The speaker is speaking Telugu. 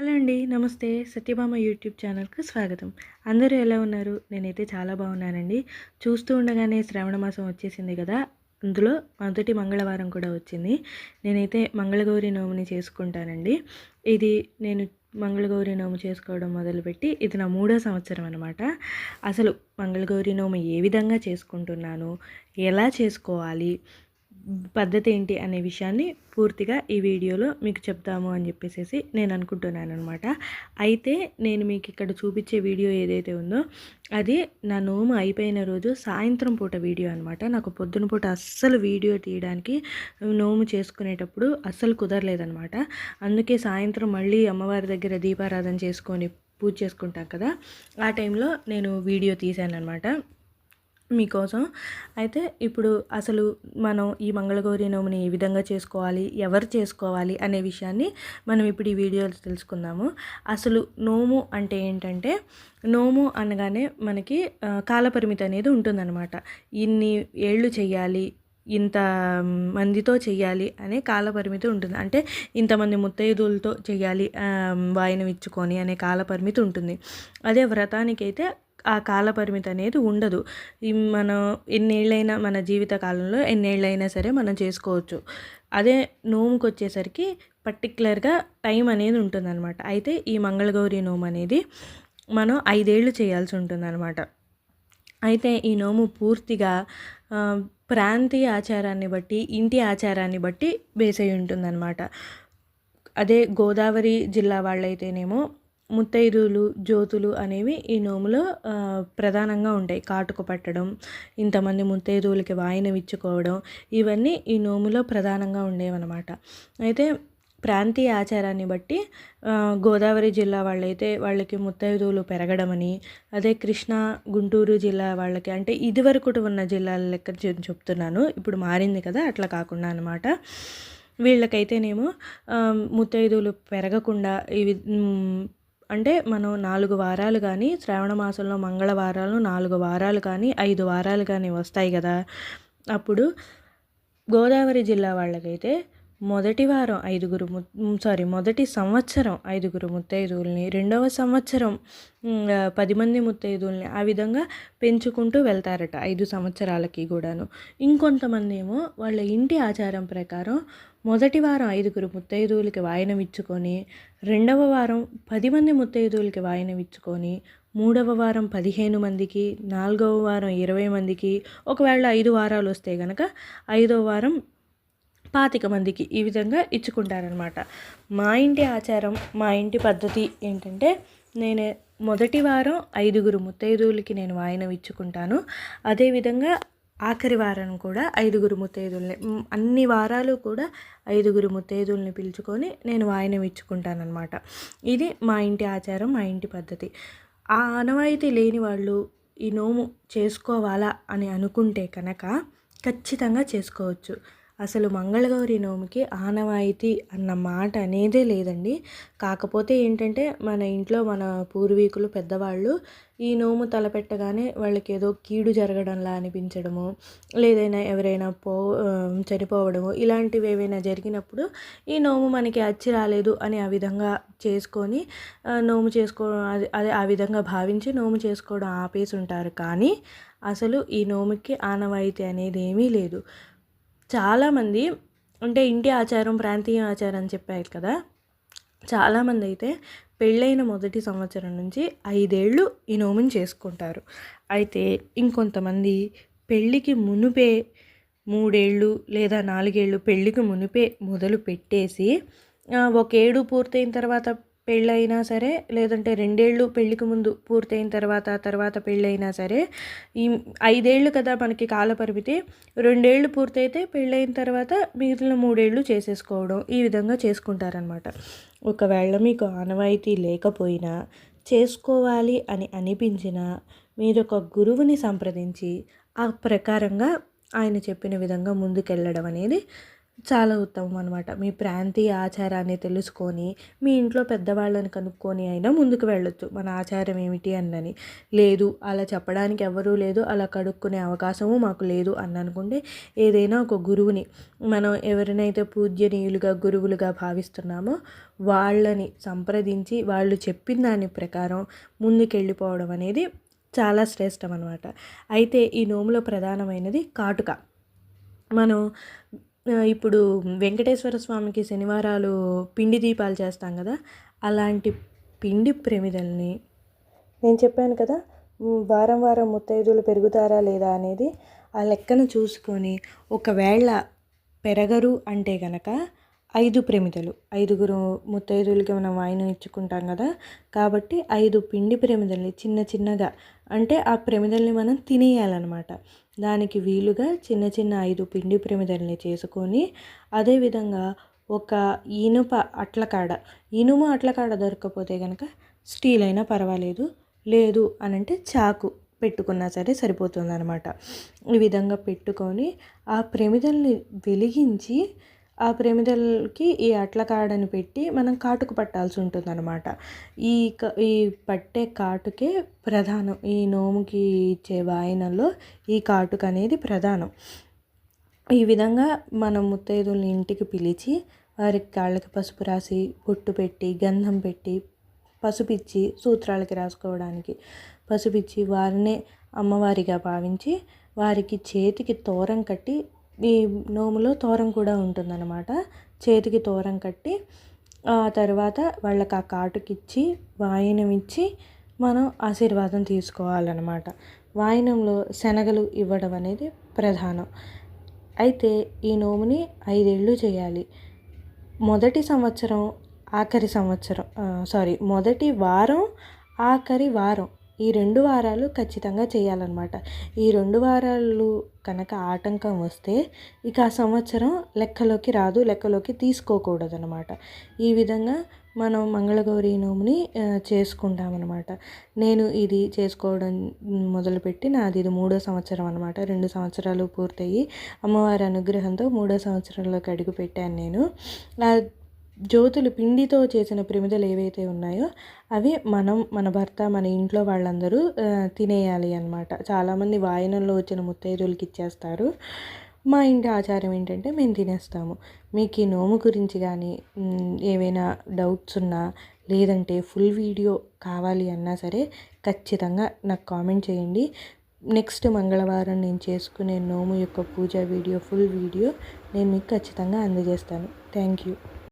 హలో అండి నమస్తే. సత్యభామ యూట్యూబ్ ఛానల్కి స్వాగతం. అందరూ ఎలా ఉన్నారు? నేనైతే చాలా బాగున్నానండి. చూస్తూ ఉండగానే శ్రావణ మాసం వచ్చేసింది కదా అందులో మొదటి మంగళవారం కూడా వచ్చింది. నేనైతే మంగళగౌరి నోముని చేసుకుంటానండి. ఇది నేను మంగళగౌరి నోము చేసుకోవడం మొదలుపెట్టి ఇది నా మూడో సంవత్సరం అనమాట అసలు మంగళగౌరి నోము ఏ విధంగా చేసుకుంటున్నాను? ఎలా చేసుకోవాలి? పద్ధతి ఏంటి అనే విషయాన్ని పూర్తిగా ఈ వీడియోలో మీకు చెప్తాము అని చెప్పేసి నేను అనుకుంటున్నాను అనమాట అయితే నేను మీకు ఇక్కడ చూపించే వీడియో ఏదైతే ఉందో అది నా నోము అయిపోయిన రోజు సాయంత్రం పూట వీడియో అనమాట నాకు పొద్దున పూట అస్సలు వీడియో తీయడానికి నోము చేసుకునేటప్పుడు అస్సలు కుదరలేదనమాట అందుకే సాయంత్రం మళ్ళీ అమ్మవారి దగ్గర దీపారాధన చేసుకొని పూజ చేసుకుంటాం కదా ఆ టైంలో నేను వీడియో తీశాను అనమాట మీకోసం. అయితే ఇప్పుడు అసలు మనం ఈ మంగళగౌరి నోముని ఏ విధంగా చేసుకోవాలి ఎవరు చేసుకోవాలి అనే విషయాన్ని మనం ఇప్పుడు ఈ వీడియోలో తెలుసుకుందాము. అసలు నోము అంటే ఏంటంటే నోము అనగానే మనకి కాలపరిమితి అనేది ఉంటుందన్నమాట. ఇన్ని ఏళ్ళు చేయాలి ఇంత మందితో చెయ్యాలి అనే కాలపరిమితి ఉంటుంది. అంటే ఇంతమంది ముత్తైదులతో చేయాలి వాయినం ఇచ్చుకొని అనే కాలపరిమితి ఉంటుంది. అదే వ్రతానికైతే ఆ కాలపరిమితి అనేది ఉండదు. మనం ఎన్నేళ్ళైనా మన జీవిత కాలంలో ఎన్నేళ్ళైనా సరే మనం చేసుకోవచ్చు. అదే నోముకి వచ్చేసరికి పర్టికులర్గా టైం అనేది ఉంటుందన్నమాట. అయితే ఈ మంగళగౌరి నోము అనేది మనం ఐదేళ్ళు చేయాల్సి ఉంటుందన్నమాట. అయితే ఈ నోము పూర్తిగా ప్రాంతీయ ఆచారాన్ని బట్టి ఇంటి ఆచారాన్ని బట్టి బేస్ అయి ఉంటుందన్నమాట. అదే గోదావరి జిల్లా వాళ్ళైతేనేమో ముత్తైదులు జ్యోతులు అనేవి ఈ నోములో ప్రధానంగా ఉంటాయి. కాటుకు పట్టడం ఇంతమంది ముత్తైదువులకి వాయిన విచ్చుకోవడం ఇవన్నీ ఈ నోములో ప్రధానంగా ఉండేవన్నమాట. అయితే ప్రాంతీయ ఆచారాన్ని బట్టి గోదావరి జిల్లా వాళ్ళైతే వాళ్ళకి ముత్తైదువులు పెరగడమని అదే కృష్ణా గుంటూరు జిల్లా వాళ్ళకి అంటే ఇదివరకు ఉన్న జిల్లాల లెక్క చెప్తున్నాను. ఇప్పుడు మారింది కదా అట్లా కాకుండా అనమాట వీళ్ళకైతేనేమో ముత్తైదువులు పెరగకుండా ఇవి అంటే మనం నాలుగు వారాలు కానీ శ్రావణ మాసంలో మంగళవారాలు నాలుగు వారాలు కానీ ఐదు వారాలు కానీ వస్తాయి కదా. అప్పుడు గోదావరి జిల్లా వాళ్ళకైతే మొదటి వారం ఐదుగురు ము సారీ మొదటి సంవత్సరం ఐదుగురు ముత్తైదువుల్ని రెండవ సంవత్సరం పది మంది ముత్తైదువుల్ని ఆ విధంగా పెంచుకుంటూ వెళ్తారట ఐదు సంవత్సరాలకి కూడాను. ఇంకొంతమంది ఏమో వాళ్ళ ఇంటి ఆచారం ప్రకారం మొదటి వారం ఐదుగురు ముత్తైదువులకి వాయనం ఇచ్చుకొని రెండవ వారం పది మంది ముత్తైదువులకి వాయనం ఇచ్చుకొని మూడవ వారం పదిహేను మందికి నాలుగవ వారం ఇరవై మందికి ఒకవేళ ఐదు వారాలు వస్తే కనుక ఐదవ వారం పాతిక మందికి ఈ విధంగా ఇచ్చుకుంటారనమాట మా ఇంటి ఆచారం మా ఇంటి పద్ధతి ఏంటంటే నేను మొదటి వారం ఐదుగురు ముత్తైదువులకి నేను వాయినం ఇచ్చుకుంటాను. అదేవిధంగా ఆఖరి వారం కూడా ఐదుగురు ముత్తైదుల్ని అన్ని వారాలు కూడా ఐదుగురు ముత్తైదుల్ని పిలుచుకొని నేను వాయినం ఇచ్చుకుంటానమాట ఇది మా ఇంటి ఆచారం మా ఇంటి పద్ధతి. ఆ ఆనవాయితీ లేని వాళ్ళు ఈ నోము చేసుకోవాలా అని అనుకుంటే కనుక ఖచ్చితంగా చేసుకోవచ్చు. అసలు మంగళగౌరి నోముకి ఆనవాయితీ అన్న మాట అనేదే లేదండి. కాకపోతే ఏంటంటే మన ఇంట్లో మన పూర్వీకులు పెద్దవాళ్ళు ఈ నోము తలపెట్టగానే వాళ్ళకి ఏదో కీడు జరగడంలా అనిపించడము లేదైనా ఎవరైనా పో చనిపోవడము ఇలాంటివి ఏవైనా జరిగినప్పుడు ఈ నోము మనకి అచ్చి రాలేదు అని ఆ విధంగా చేసుకొని నోము చేసుకో అదే ఆ విధంగా భావించి నోము చేసుకోవడం ఆపేసి ఉంటారు కానీ అసలు ఈ నోముకి ఆనవాయితీ అనేది ఏమీ లేదు. చాలామంది అంటే ఇంటి ఆచారం ప్రాంతీయ ఆచారం అని చెప్పారు కదా. చాలామంది అయితే పెళ్ళైన మొదటి సంవత్సరం నుంచి ఐదేళ్ళు ఈ నోముని చేసుకుంటారు. అయితే ఇంకొంతమంది పెళ్ళికి మునుపే మూడేళ్ళు లేదా నాలుగేళ్ళు పెళ్ళికి మునిపే మొదలు పెట్టేసి ఒక ఏడు పూర్తయిన తర్వాత పెళ్ళైనా సరే లేదంటే రెండేళ్ళు పెళ్ళికి ముందు పూర్తయిన తర్వాత తర్వాత పెళ్ళైనా సరే ఈ ఐదేళ్ళు కదా మనకి కాలపరిమితి రెండేళ్ళు పూర్తయితే పెళ్ళైన తర్వాత మిగిలిన మూడేళ్ళు చేసేసుకోవడం ఈ విధంగా చేసుకుంటారనమాట ఒకవేళ మీకు ఆనవాయితీ లేకపోయినా చేసుకోవాలి అని అనిపించినా మీరు ఒక గురువుని సంప్రదించి ఆ ప్రకారంగా ఆయన చెప్పిన విధంగా ముందుకెళ్ళడం అనేది చాలా ఉత్తమం అనమాట మీ ప్రాంతీయ ఆచారాన్ని తెలుసుకొని మీ ఇంట్లో పెద్దవాళ్ళని కనుక్కొని అయినా ముందుకు వెళ్ళొచ్చు. మన ఆచారం ఏమిటి అన్నని. లేదు అలా చెప్పడానికి ఎవరూ లేదు అలా కడుక్కునే అవకాశము మాకు లేదు అని అనుకుంటే ఏదైనా ఒక గురువుని మనం ఎవరినైతే పూజ్యనీయులుగా గురువులుగా భావిస్తున్నామో వాళ్ళని సంప్రదించి వాళ్ళు చెప్పిన దాని ప్రకారం ముందుకెళ్ళిపోవడం అనేది చాలా శ్రేష్టం అనమాట అయితే ఈ నోములో ప్రధానమైనది కాటుక. మనం ఇప్పుడు వెంకటేశ్వర స్వామికి శనివారాలు పిండి దీపాలు చేస్తాం కదా అలాంటి పిండి ప్రమిదల్ని నేను చెప్పాను కదా వారం వారం ముత్తైదులు పెరుగుతారా లేదా అనేది ఆ లెక్కను చూసుకొని ఒకవేళ పెరగరు అంటే కనుక ఐదు ప్రమిదలు. ఐదుగురు ముత్తైదులకి మనం వాయినం ఇచ్చుకుంటాం కదా. కాబట్టి ఐదు పిండి ప్రమిదల్ని చిన్న చిన్నగా అంటే ఆ ప్రమిదల్ని మనం తినేయాలన్నమాట. దానికి వీలుగా చిన్న చిన్న ఐదు పిండి ప్రమిదల్ని చేసుకొని అదేవిధంగా ఒక ఇనుప అట్లకాడ ఇనుము అట్లకాడ దొరకకపోతే కనుక స్టీల్ అయినా పర్వాలేదు. లేదు అని అంటే చాకు పెట్టుకున్నా సరే సరిపోతుంది అనమాట ఈ విధంగా పెట్టుకొని ఆ ప్రమిదల్ని వెలిగించి ఆ ప్రమిదలకి ఈ అట్ల కాడని పెట్టి మనం కాటుకు పట్టాల్సి ఉంటుంది అనమాట ఈ ఈ పట్టే కాటుకే ప్రధానం. ఈ నోముకి ఇచ్చే వాయనలో ఈ కాటుక అనేది ప్రధానం. ఈ విధంగా మనం ముత్తైదుల్ని ఇంటికి పిలిచి వారికి కాళ్ళకి పసుపు రాసి బొట్టు పెట్టి గంధం పెట్టి పసుపిచ్చి సూత్రాలకి రాసుకోవడానికి పసుపిచ్చి వారినే అమ్మవారిగా భావించి వారికి చేతికి తోరం కట్టి ఈ నోములో తోరం కూడా ఉంటుందన్నమాట. చేతికి తోరం కట్టి ఆ తర్వాత వాళ్ళకి ఆ కాటుకిచ్చి వాయినం ఇచ్చి మనం ఆశీర్వాదం తీసుకోవాలన్నమాట. వాయినంలో శనగలు ఇవ్వడం అనేది ప్రధానం. అయితే ఈ నోముని ఐదేళ్ళు చేయాలి. మొదటి సంవత్సరం ఆఖరి సంవత్సరం సారీ మొదటి వారం ఆఖరి వారం ఈ రెండు వారాలు ఖచ్చితంగా చేయాలన్నమాట. ఈ రెండు వారాలు కనుక ఆటంకం వస్తే ఇక ఆ సంవత్సరం లెక్కలోకి రాదు లెక్కలోకి తీసుకోకూడదు అనమాట ఈ విధంగా మనం మంగళగౌరి నోముని చేసుకుంటామన్నమాట. నేను ఇది చేసుకోవడం మొదలుపెట్టి నాది ఇది మూడో సంవత్సరం అనమాట రెండు సంవత్సరాలు పూర్తయి అమ్మవారి అనుగ్రహంతో మూడో సంవత్సరంలోకి అడుగు పెట్టాను నేను జ్యోతులు పిండితో చేసిన ప్రమిదలు ఏవైతే ఉన్నాయో అవి మనం మన భర్త మన ఇంట్లో వాళ్ళందరూ తినేయాలి అనమాట చాలామంది వాయనంలో వచ్చిన ముత్తైదులకి ఇచ్చేస్తారు. మా ఇంటి ఆచారం ఏంటంటే మేము తినేస్తాము. మీకు ఈ నోము గురించి కానీ ఏవైనా డౌట్స్ ఉన్నా లేదంటే ఫుల్ వీడియో కావాలి అన్నా సరే ఖచ్చితంగా నాకు కామెంట్ చేయండి. నెక్స్ట్ మంగళవారం నేను చేసుకునే నోము యొక్క పూజ వీడియో ఫుల్ వీడియో నేను మీకు ఖచ్చితంగా అందజేస్తాను. Thank you.